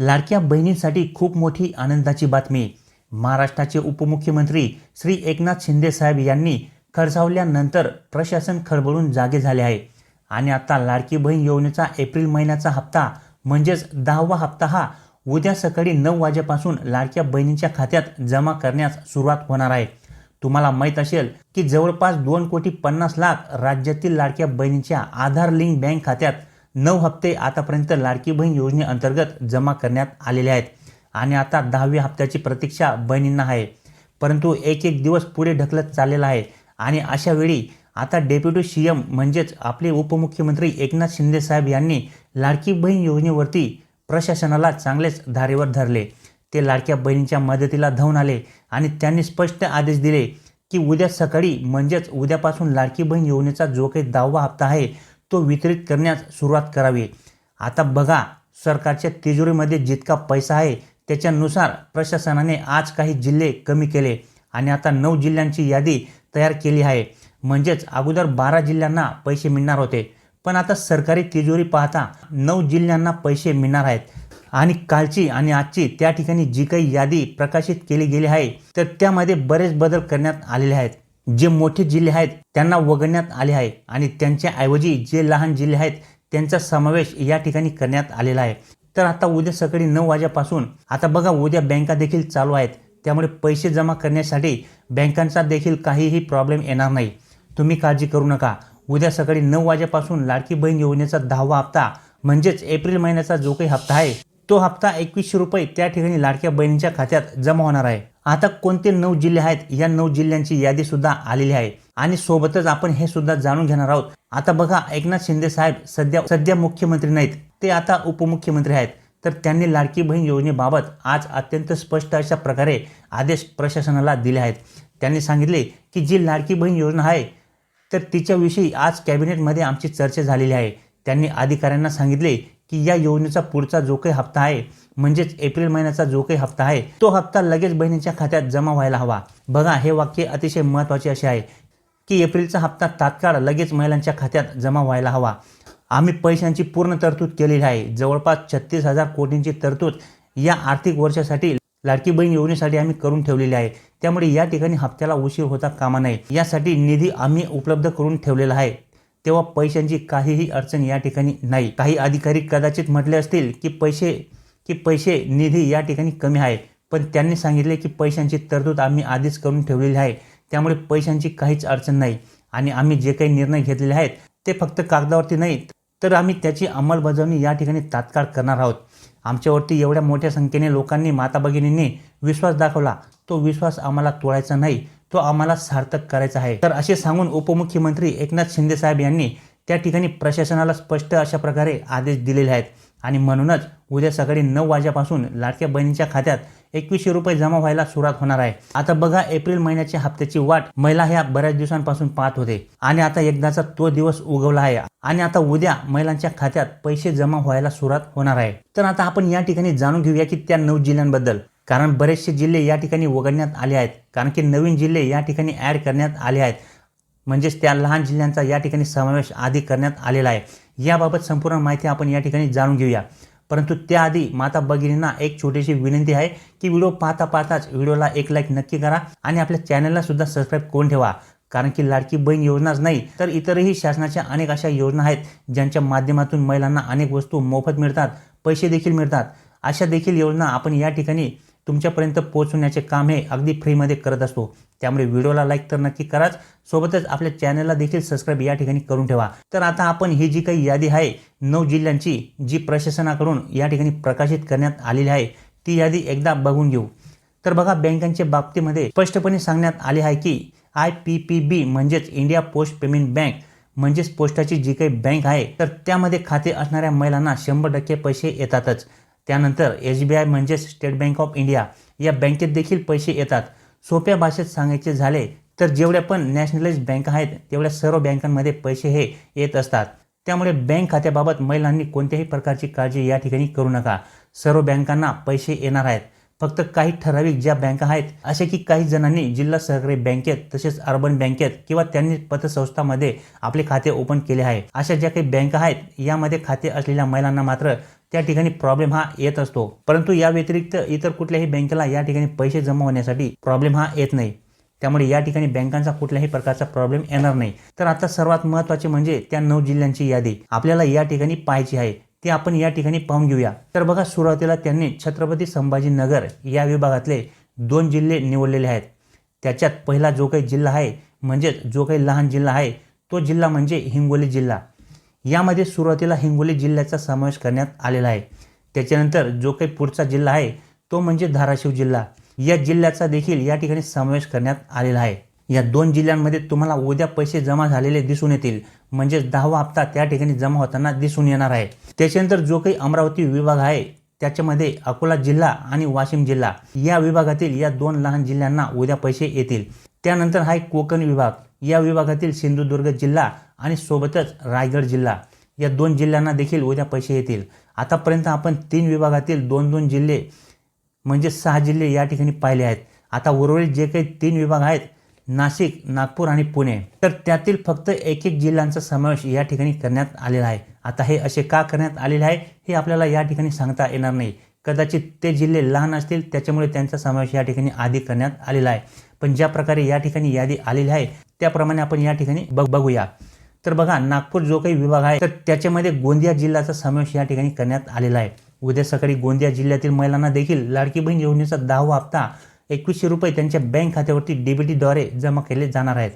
लाडक्या बहिणींसाठी खूप मोठी आनंदाची बातमी. महाराष्ट्राचे उपमुख्यमंत्री श्री एकनाथ शिंदे साहेब यांनी खडसावल्यानंतर प्रशासन खळबळून जागे झाले आहे. आणि आता लाडकी बहीण योजनेचा एप्रिल महिन्याचा हप्ता म्हणजेच दहावा हप्ता हा उद्या सकाळी नऊ वाजेपासून लाडक्या बहिणींच्या खात्यात जमा करण्यास सुरुवात होणार आहे. तुम्हाला माहीत असेल की जवळपास दोन कोटी पन्नास लाख राज्यातील लाडक्या बहिणींच्या आधार लिंक बँक खात्यात नऊ हप्ते आतापर्यंत लाडकी बहीण योजनेअंतर्गत जमा करण्यात आलेले आहेत. आणि आता दहाव्या हप्त्याची प्रतीक्षा बहिणींना आहे. परंतु एक एक दिवस पुढे ढकलत चाललेला आहे. आणि अशा वेळी आता डेप्युटी सी एम म्हणजेच आपले उपमुख्यमंत्री एकनाथ शिंदे साहेब यांनी लाडकी बहीण योजनेवरती प्रशासनाला चांगलेच धारेवर धरले. ते लाडक्या बहिणींच्या मदतीला धावून आले आणि त्यांनी स्पष्ट आदेश दिले की उद्या सकाळी म्हणजेच उद्यापासून लाडकी बहीण योजनेचा जो काही दहावा हप्ता आहे तो वितरित करण्यास सुरुवात करावी. आता बघा सरकारच्या तिजोरीमध्ये जितका पैसा आहे त्याच्यानुसार प्रशासनाने आज काही जिल्हे कमी केले आणि आता नऊ जिल्ह्यांची यादी तयार केली आहे. म्हणजेच अगोदर बारा जिल्ह्यांना पैसे मिळणार होते. पण आता सरकारी तिजोरी पाहता नऊ जिल्ह्यांना पैसे मिळणार आहेत. आणि कालची आणि आजची त्या ठिकाणी जी काही यादी प्रकाशित केली गेली आहे तर त्यामध्ये बरेच बदल करण्यात आलेले आहेत. जे मोठे जिल्हे आहेत त्यांना वगळण्यात आले आहे आणि त्यांच्याऐवजी जे लहान जिल्हे आहेत त्यांचा समावेश या ठिकाणी करण्यात आलेला आहे. तर आता उद्या सकाळी नऊ वाजेपासून आता बघा उद्या बँका देखील चालू आहेत. त्यामुळे पैसे जमा करण्यासाठी बँकांचा देखील काहीही प्रॉब्लेम येणार नाही. तुम्ही काळजी करू नका. उद्या सकाळी नऊ वाजेपासून लाडकी बहीण योजनेचा दहावा हप्ता म्हणजेच एप्रिल महिन्याचा जो काही हप्ता आहे तो हप्ता एकवीसशे रुपये त्या ठिकाणी लाडक्या बहिणीच्या खात्यात जमा होणार आहे. आता कोणते नऊ जिल्हे आहेत या नऊ जिल्ह्यांची यादी सुद्धा आलेली आहे. आणि सोबतच आपण हे सुद्धा जाणून घेणार आहोत. आता बघा एकनाथ शिंदे साहेब सध्या सध्या मुख्यमंत्री नाहीत. ते आता उपमुख्यमंत्री आहेत. तर त्यांनी लाडकी बहीण योजनेबाबत आज अत्यंत स्पष्ट अशा प्रकारे आदेश प्रशासनाला दिले आहेत. त्यांनी सांगितले की जी लाडकी बहीण योजना आहे तर तिच्याविषयी आज कॅबिनेटमध्ये आमची चर्चा झालेली आहे. त्यांनी अधिकाऱ्यांना सांगितले की या योजनेचा पुढचा जो काही हप्ता आहे म्हणजेच एप्रिल महिन्याचा जो काही हप्ता आहे तो हप्ता लगेच बहिणीच्या खात्यात जमा व्हायला हवा. बघा हे वाक्य अतिशय महत्त्वाचे असे आहे की एप्रिलचा हप्ता तात्काळ लगेच महिलांच्या खात्यात जमा व्हायला हवा. आम्ही पैशांची पूर्ण तरतूद केलेली आहे. जवळपास छत्तीस हजार कोटींची तरतूद या आर्थिक वर्षासाठी लाडकी बहीण योजनेसाठी आम्ही करून ठेवलेली आहे. त्यामुळे या ठिकाणी हप्त्याला उशीर होता कामा नये. यासाठी निधी आम्ही उपलब्ध करून ठेवलेला आहे. तेव्हा पैशांची काहीही अडचण या ठिकाणी नाही. काही अधिकारी कदाचित म्हटले असतील की पैसे की पैसे निधी या ठिकाणी कमी आहे. पण त्यांनी सांगितले की पैशांची तरतूद आम्ही आधीच करून ठेवलेली आहे. त्यामुळे पैशांची काहीच अडचण नाही. आणि आम्ही जे काही निर्णय घेतलेले आहेत ते फक्त कागदावरती नाही तर आम्ही त्याची अंमलबजावणी या ठिकाणी तात्काळ करणार आहोत. आमच्यावरती एवढ्या मोठ्या संख्येने लोकांनी माता भगिनींनी विश्वास दाखवला. तो विश्वास आम्हाला तोडायचा नाही. तो आम्हाला सार्थक करायचा आहे. तर असे सांगून उपमुख्यमंत्री एकनाथ शिंदे साहेब यांनी त्या ठिकाणी प्रशासनाला स्पष्ट अशा प्रकारे आदेश दिलेले आहेत. आणि म्हणूनच उद्या सकाळी नऊ वाजेपासून लाडक्या बहिणीच्या खात्यात एकवीसशे रुपये जमा व्हायला सुरुवात होणार आहे. आता बघा एप्रिल महिन्याच्या हप्त्याची वाट महिला ह्या बऱ्याच दिवसांपासून पाहत होते. आणि आता एकदाचा तो दिवस उगवला आहे. आणि आता उद्या महिलांच्या खात्यात पैसे जमा व्हायला सुरुवात होणार आहे. तर आता आपण या ठिकाणी जाणून घेऊया की त्या नऊ जिल्ह्यांबद्दल. कारण बरेचसे जिल्हे या ठिकाणी वगळण्यात आले आहेत. कारण की नवीन जिल्हे या ठिकाणी ॲड करण्यात आले आहेत. म्हणजेच त्या लहान जिल्ह्यांचा या ठिकाणी समावेश आधी करण्यात आलेला आहे. याबाबत संपूर्ण माहिती आपण या ठिकाणी जाणून घेऊया. परंतु त्याआधी माता भगिनींना एक छोटीशी विनंती आहे की व्हिडिओ पाहता पाहताच व्हिडिओला एक लाईक नक्की करा आणि आपल्या चॅनलला सुद्धा सबस्क्राईब करून ठेवा. कारण की लाडकी बहीण योजनाच नाही तर इतरही शासनाच्या अनेक अशा योजना आहेत ज्यांच्या माध्यमातून महिलांना अनेक वस्तू मोफत मिळतात पैसे देखील मिळतात. अशा देखील योजना आपण या ठिकाणी तुमच्यापर्यंत पोहोचवण्याचे काम हे अगदी फ्रीमध्ये करत असतो. त्यामुळे व्हिडिओला लाईक तर नक्की कराच. सोबतच आपल्या चॅनलला देखील सबस्क्राईब या ठिकाणी करून ठेवा. तर आता आपण ही जी काही यादी आहे नऊ जिल्ह्यांची जी प्रशासनाकडून या ठिकाणी प्रकाशित करण्यात आलेली आहे ती यादी एकदा बघून घेऊ. तर बघा बँकांच्या बाबतीमध्ये स्पष्टपणे सांगण्यात आले आहे की आय पी पी बी म्हणजेच इंडिया पोस्ट पेमेंट बँक म्हणजेच पोस्टाची जी काही बँक आहे तर त्यामध्ये खाते असणाऱ्या महिलांना शंभर टक्के पैसे येतातच. त्यानंतर एस बी आय म्हणजेच स्टेट बँक ऑफ इंडिया या बँकेत देखील पैसे येतात. सोप्या भाषेत सांगायचे झाले तर जेवढ्या पण नॅशनलाइज बँक आहेत तेवढ्या सर्व बँकांमध्ये पैसे हे येत असतात. त्यामुळे बँक खात्याबाबत महिलांनी कोणत्याही प्रकारची काळजी या ठिकाणी करू नका. सर्व बँकांना पैसे येणार आहेत. फक्त काही ठराविक ज्या बँका आहेत असे की काही जणांनी जिल्हा सहकारी बँकेत तसेच अर्बन बँकेत किंवा त्यांनी पतसंस्थामध्ये आपले खाते ओपन केले आहे. अशा ज्या काही बँका आहेत यामध्ये खाते असलेल्या महिलांना मात्र त्या ठिकाणी प्रॉब्लेम हा येत असतो. परंतु या व्यतिरिक्त इतर कुठल्याही बँकेला या ठिकाणी पैसे जमा होण्यासाठी प्रॉब्लेम हा येत नाही. त्यामुळे या ठिकाणी बँकांचा कुठल्याही प्रकारचा प्रॉब्लेम येणार नाही. तर आता सर्वात महत्त्वाचे म्हणजे त्या नऊ जिल्ह्यांची यादी. आपल्याला या ठिकाणी पाहायची आहे. ते आपण या ठिकाणी पाहून घेऊया. तर बघा सुरुवातीला त्यांनी छत्रपती संभाजीनगर या विभागातले दोन जिल्हे निवडलेले आहेत. त्याच्यात पहिला जो काही जिल्हा आहे म्हणजेच जो काही लहान जिल्हा आहे तो जिल्हा म्हणजे हिंगोली जिल्हा. यामध्ये सुरुवातीला हिंगोली जिल्ह्याचा समावेश करण्यात आलेला आहे. त्याच्यानंतर जो काही पुढचा जिल्हा आहे तो म्हणजे धाराशिव जिल्हा. या जिल्ह्याचा देखील या ठिकाणी समावेश करण्यात आलेला आहे. या दोन जिल्ह्यांमध्ये तुम्हाला उद्या पैसे जमा झालेले दिसून येतील. म्हणजेच दहावा हप्ता त्या ठिकाणी जमा होताना दिसून येणार आहे. त्याच्यानंतर जो काही अमरावती विभाग आहे त्याच्यामध्ये अकोला जिल्हा आणि वाशिम जिल्हा या विभागातील या दोन लहान जिल्ह्यांना उद्या पैसे येतील. त्यानंतर आहे कोकण विभाग या विभागातील सिंधुदुर्ग जिल्हा आणि सोबतच रायगड जिल्हा या दोन जिल्ह्यांना देखील उद्या पैसे येतील. आतापर्यंत आपण तीन विभागातील दोन दोन जिल्हे म्हणजे सहा जिल्हे या ठिकाणी पाहिले आहेत. आता उर्वरित जे काही तीन विभाग आहेत नाशिक नागपूर आणि पुणे. तर त्यातील फक्त एक एक जिल्ह्यांचा समावेश या ठिकाणी करण्यात आलेला आहे. आता हे असे का करण्यात आलेले आहे हे आपल्याला या ठिकाणी सांगता येणार नाही. कदाचित ते जिल्हे लहान असतील त्याच्यामुळे त्यांचा समावेश या ठिकाणी आधी करण्यात आलेला आहे. पण ज्या प्रकारे या ठिकाणी यादी आलेली आहे त्याप्रमाणे आपण या ठिकाणी बघ बघूया. तर बघा नागपूर जो काही विभाग आहे तर त्याच्यामध्ये गोंदिया जिल्ह्याचा समावेश या ठिकाणी करण्यात आलेला आहे. उद्या सकाळी गोंदिया जिल्ह्यातील महिलांना देखील लाडकी बहीण योजनेचा दहावा हप्ता एकवीसशे रुपये त्यांच्या बँक खात्यावरती डीबीटीद्वारे जमा केले जाणार आहेत.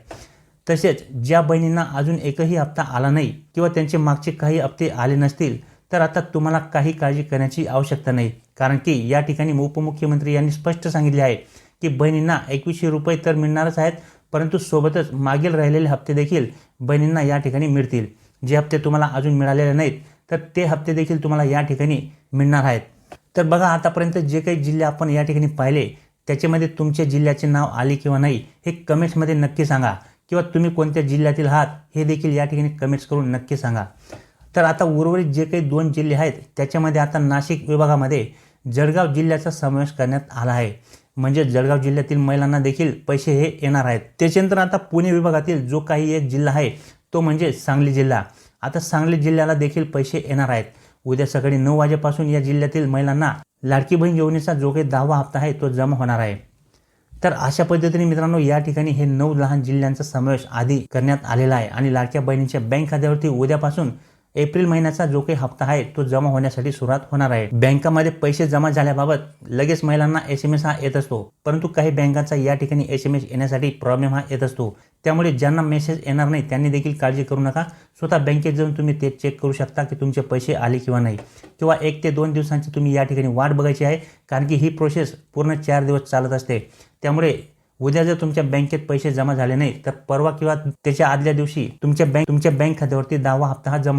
तसेच ज्या बहिणींना अजून एकही हप्ता आला नाही किंवा त्यांचे मागचे काही हप्ते आले नसतील तर आता तुम्हाला काही काळजी करण्याची आवश्यकता नाही. कारण की या ठिकाणी उपमुख्यमंत्री यांनी स्पष्ट सांगितले आहे की बहिणींना एकवीसशे रुपये तर मिळणारच आहेत परंतु सोबतच मागील राहिलेले हप्ते देखील बहिणींना या ठिकाणी मिळतील. जे हप्ते तुम्हाला अजून मिळालेले नाहीत तर ते हप्ते देखील तुम्हाला या ठिकाणी मिळणार आहेत. तर बघा आतापर्यंत जे काही जिल्हे आपण या ठिकाणी पाहिले त्याच्यामध्ये तुमच्या जिल्ह्याचे नाव आले किंवा नाही हे कमेंट्समध्ये नक्की सांगा. किंवा तुम्ही कोणत्या जिल्ह्यातील आहात हे देखील या ठिकाणी कमेंट्स करून नक्की सांगा. तर आता उर्वरित जे काही दोन जिल्हे आहेत त्याच्यामध्ये आता नाशिक विभागामध्ये जळगाव जिल्ह्याचा समावेश करण्यात आला आहे. म्हणजे जळगाव जिल्ह्यातील महिलांना देखील पैसे हे येणार आहेत. त्याच्यानंतर आता पुणे विभागातील जो काही एक जिल्हा आहे तो म्हणजे सांगली जिल्हा. आता सांगली जिल्ह्याला देखील पैसे येणार आहेत. उद्या सकाळी नऊ वाजेपासून या जिल्ह्यातील महिलांना लाडकी बहीण योजनेचा जो काही दहावा हप्ता आहे तो जमा होणार आहे. तर अशा पद्धतीने मित्रांनो या ठिकाणी हे नऊ लहान जिल्ह्यांचा समावेश आधी करण्यात आलेला आहे आणि लाडक्या बहिणींच्या बँक खात्यावरती उद्यापासून एप्रिल महिन्याचा जो काही हप्ता आहे तो जमा होण्यासाठी सुरुवात होणार आहे. बँकामध्ये पैसे जमा झाल्याबाबत लगेच महिलांना एस एम एस हा येत असतो. परंतु काही बँकांचा या ठिकाणी एस एम एस येण्यासाठी प्रॉब्लेम हा येत असतो. त्यामुळे ज्यांना मेसेज येणार नाही त्यांनी देखील काळजी करू नका. स्वतः बँकेत जाऊन तुम्ही ते चेक करू शकता की तुमचे पैसे आले किंवा नाही. किंवा एक ते दोन दिवसांची तुम्ही या ठिकाणी वाट बघायची आहे कारण की ही प्रोसेस पूर्ण चार दिवस चालत असते. त्यामुळे उद्या जर तुमच्या बँकेत पैसे जमा झाले नाही तर परवा किंवा त्याच्या आदल्या दिवशी तुमच्या बँक तुमच्या बँक खात्यावरती दहावा हप्ता हा जमा